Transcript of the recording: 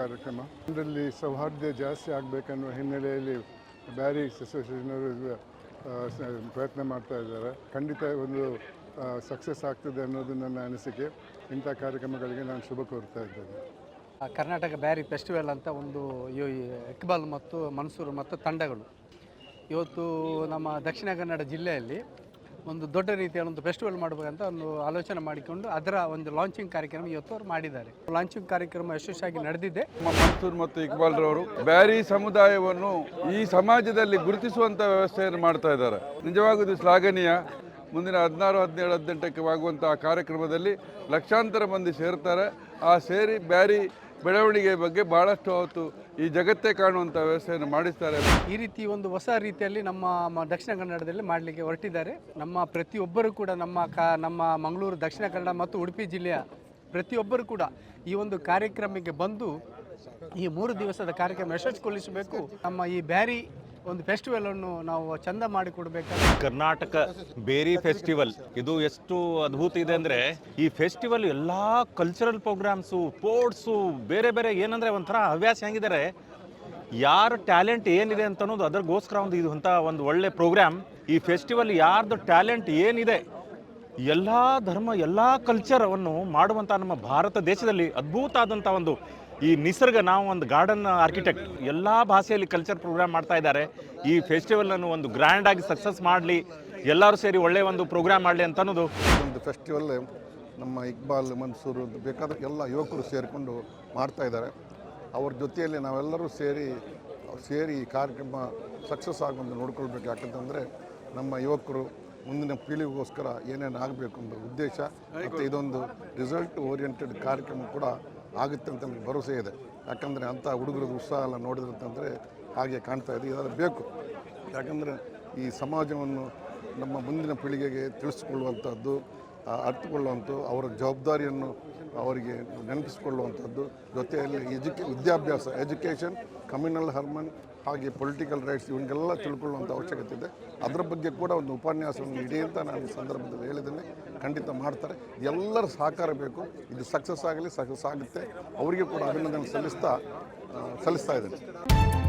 ಕಾರ್ಯಕ್ರಮ. ಇದರಲ್ಲಿ ಸೌಹಾರ್ದ ಜಾಸ್ತಿ ಆಗಬೇಕನ್ನುವ ಹಿನ್ನೆಲೆಯಲ್ಲಿ ಬ್ಯಾರಿ ಅಸೋಸಿಯೇಷನವರು ಪ್ರಯತ್ನ ಮಾಡ್ತಾ ಇದ್ದಾರೆ. ಖಂಡಿತ ಒಂದು ಸಕ್ಸಸ್ ಆಗ್ತದೆ ಅನ್ನೋದು ನನ್ನ ಅನಿಸಿಕೆ. ಇಂಥ ಕಾರ್ಯಕ್ರಮಗಳಿಗೆ ನಾನು ಶುಭ ಕೋರ್ತಾ ಇದ್ದೇನೆ. ಕರ್ನಾಟಕ ಬ್ಯಾರಿ ಫೆಸ್ಟಿವಲ್ ಅಂತ ಒಂದು ಇಕ್ಬಾಲ್ ಮತ್ತು ಮನ್ಸೂರು ಮತ್ತು ತಂಡಗಳು. ಇವತ್ತು ನಮ್ಮ ದಕ್ಷಿಣ ಕನ್ನಡ ಜಿಲ್ಲೆಯಲ್ಲಿ ಒಂದು ದೊಡ್ಡ ರೀತಿಯ ಒಂದು ಫೆಸ್ಟಿವಲ್ ಮಾಡಬೇಕಂತ ಒಂದು ಆಲೋಚನೆ ಮಾಡಿಕೊಂಡು ಅದರ ಒಂದು ಲಾಂಚಿಂಗ್ ಕಾರ್ಯಕ್ರಮ ಇವತ್ತು ಮಾಡಿದ್ದಾರೆ. ಲಾಂಚಿಂಗ್ ಕಾರ್ಯಕ್ರಮ ಯಶಸ್ವಿಯಾಗಿ ನಡೆದಿದೆ. ಮನ್ಸೂರ್ ಮತ್ತು ಇಕ್ಬಾಲ್ ರವರು ಬ್ಯಾರಿ ಸಮುದಾಯವನ್ನು ಈ ಸಮಾಜದಲ್ಲಿ ಗುರುತಿಸುವಂತ ವ್ಯವಸ್ಥೆಯನ್ನು ಮಾಡ್ತಾ ಇದ್ದಾರೆ. ನಿಜವಾಗೂ ಇದು ಶ್ಲಾಘನೀಯ. ಮುಂದಿನ ಹದಿನಾರು, ಹದಿನೇಳು, ಹದಿನೆಂಟಕ್ಕೆ ಆಗುವಂತಹ ಕಾರ್ಯಕ್ರಮದಲ್ಲಿ ಲಕ್ಷಾಂತರ ಮಂದಿ ಸೇರ್ತಾರೆ. ಆ ಸೇರಿ ಬ್ಯಾರಿ ಬೆಳವಣಿಗೆ ಬಗ್ಗೆ ಭಾಳಷ್ಟು ಹೊತ್ತು ಈ ಜಗತ್ತೇ ಕಾಣುವಂಥ ವ್ಯವಸ್ಥೆಯನ್ನು ಮಾಡಿಸ್ತಾರೆ. ಈ ರೀತಿ ಒಂದು ಹೊಸ ರೀತಿಯಲ್ಲಿ ನಮ್ಮ ದಕ್ಷಿಣ ಕನ್ನಡದಲ್ಲಿ ಮಾಡಲಿಕ್ಕೆ ಹೊರಟಿದ್ದಾರೆ. ನಮ್ಮ ಪ್ರತಿಯೊಬ್ಬರು ಕೂಡ ನಮ್ಮ ಕಾ ನಮ್ಮ ಮಂಗಳೂರು, ದಕ್ಷಿಣ ಕನ್ನಡ ಮತ್ತು ಉಡುಪಿ ಜಿಲ್ಲೆಯ ಪ್ರತಿಯೊಬ್ಬರು ಕೂಡ ಈ ಒಂದು ಕಾರ್ಯಕ್ರಮಕ್ಕೆ ಬಂದು ಈ ಮೂರು ದಿವಸದ ಕಾರ್ಯಕ್ರಮ ಯಶಸ್ವಿಗೊಳಿಸಬೇಕು. ನಮ್ಮ ಈ ಬ್ಯಾರಿ ಒಂದು ಫೆಸ್ಟಿವಲ್ ಅನ್ನು ನಾವು ಚಂದ ಮಾಡಿಕೊಡ್ಬೇಕಾದ್ರೆ ಕರ್ನಾಟಕ ಬೇರಿ ಫೆಸ್ಟಿವಲ್ ಇದು ಎಷ್ಟು ಅದ್ಭುತ ಇದೆ ಅಂದರೆ ಈ ಫೆಸ್ಟಿವಲ್ ಎಲ್ಲ ಕಲ್ಚರಲ್ ಪ್ರೋಗ್ರಾಮ್ಸು ಸ್ಪೋರ್ಟ್ಸು ಬೇರೆ ಬೇರೆ ಏನಂದರೆ ಒಂಥರ ಹವ್ಯಾಸ ಹೆಂಗಿದ್ದಾರೆ. ಯಾರ ಟ್ಯಾಲೆಂಟ್ ಏನಿದೆ ಅಂತ ಅನ್ನೋದು ಅದಕ್ಕೋಸ್ಕರ ಒಂದು ಇದು ಅಂತ ಒಂದು ಒಳ್ಳೆ ಪ್ರೋಗ್ರಾಮ್ ಈ ಫೆಸ್ಟಿವಲ್ ಯಾರ್ದು ಟ್ಯಾಲೆಂಟ್ ಏನಿದೆ, ಎಲ್ಲ ಧರ್ಮ, ಎಲ್ಲ ಕಲ್ಚರವನ್ನು ಮಾಡುವಂಥ ನಮ್ಮ ಭಾರತ ದೇಶದಲ್ಲಿ ಅದ್ಭುತ ಆದಂಥ ಒಂದು ಈ ನಿಸರ್ಗ ನಾವು ಒಂದು ಗಾರ್ಡನ್ ಆರ್ಕಿಟೆಕ್ಟ್ ಎಲ್ಲ ಭಾಷೆಯಲ್ಲಿ ಕಲ್ಚರ್ ಪ್ರೋಗ್ರಾಮ್ ಮಾಡ್ತಾ ಇದ್ದಾರೆ. ಈ ಫೆಸ್ಟಿವಲನ್ನು ಒಂದು ಗ್ರ್ಯಾಂಡ್ ಆಗಿ ಸಕ್ಸಸ್ ಮಾಡಲಿ, ಎಲ್ಲರೂ ಸೇರಿ ಒಳ್ಳೆ ಒಂದು ಪ್ರೋಗ್ರಾಮ್ ಮಾಡಲಿ ಅಂತ ಅನ್ನೋದು. ಒಂದು ಫೆಸ್ಟಿವಲ್ ನಮ್ಮ ಇಕ್ಬಾಲ್, ಮನ್ಸೂರು ಬೇಕಾದ ಎಲ್ಲ ಯುವಕರು ಸೇರಿಕೊಂಡು ಮಾಡ್ತಾ ಇದ್ದಾರೆ. ಅವ್ರ ಜೊತೆಯಲ್ಲಿ ನಾವೆಲ್ಲರೂ ಸೇರಿ ಸೇರಿ ಈ ಕಾರ್ಯಕ್ರಮ ಸಕ್ಸಸ್ ಆಗುವಂತ ನೋಡ್ಕೊಳ್ಬೇಕು. ಯಾಕಂತಂದರೆ ನಮ್ಮ ಯುವಕರು ಮುಂದಿನ ಪೀಳಿಗೆಗೋಸ್ಕರ ಏನೇನು ಆಗಬೇಕು ಅಂತ ಉದ್ದೇಶ, ಮತ್ತು ಇದೊಂದು ರಿಸಲ್ಟ್ ಓರಿಯೆಂಟೆಡ್ ಕಾರ್ಯಕ್ರಮ ಕೂಡ ಆಗುತ್ತೆ ಅಂತ ನಮಗೆ ಭರವಸೆ ಇದೆ. ಯಾಕಂದರೆ ಅಂಥ ಹುಡುಗರು ಉತ್ಸಾಹ ಎಲ್ಲ ನೋಡಿದ್ರಂತಂದರೆ ಹಾಗೆ ಕಾಣ್ತಾ ಇದೆ. ಇದೆಲ್ಲ ಬೇಕು. ಯಾಕಂದರೆ ಈ ಸಮಾಜವನ್ನು ನಮ್ಮ ಮುಂದಿನ ಪೀಳಿಗೆಗೆ ತಿಳಿಸಿಕೊಳ್ಳುವಂಥದ್ದು ಅರ್ಥಕೊಳ್ಳುವಂಥದ್ದು ಅವರ ಜವಾಬ್ದಾರಿಯನ್ನು ಅವರಿಗೆ ನೆನಪಿಸಿಕೊಳ್ಳುವಂಥದ್ದು, ಜೊತೆಯಲ್ಲಿ ಎಜುಕೇ, ವಿದ್ಯಾಭ್ಯಾಸ, ಎಜುಕೇಷನ್, ಕಮ್ಯುನಲ್ ಹರ್ಮನ್ ಹಾಗೆ ಪೊಲಿಟಿಕಲ್ ರೈಟ್ಸ್ ಇವನ್ನೆಲ್ಲ ತಿಳ್ಕೊಳ್ಳುವಂಥ ಅವಶ್ಯಕತೆ ಇದೆ. ಅದರ ಬಗ್ಗೆ ಕೂಡ ಒಂದು ಉಪನ್ಯಾಸವನ್ನು ಇಡೀ ಅಂತ ನಾನು ಈ ಸಂದರ್ಭದಲ್ಲಿ ಹೇಳಿದ್ದೇನೆ. ಖಂಡಿತ ಮಾಡ್ತಾರೆ. ಎಲ್ಲರ ಸಹಕಾರ ಬೇಕು. ಇದು ಸಕ್ಸಸ್ ಆಗಲಿ, ಸಕ್ಸಸ್ ಆಗುತ್ತೆ. ಅವರಿಗೆ ಕೂಡ ಅಭಿನಂದನೆ ಸಲ್ಲಿಸ್ತಾ ಸಲ್ಲಿಸ್ತಾ ಇದ್ದೇನೆ.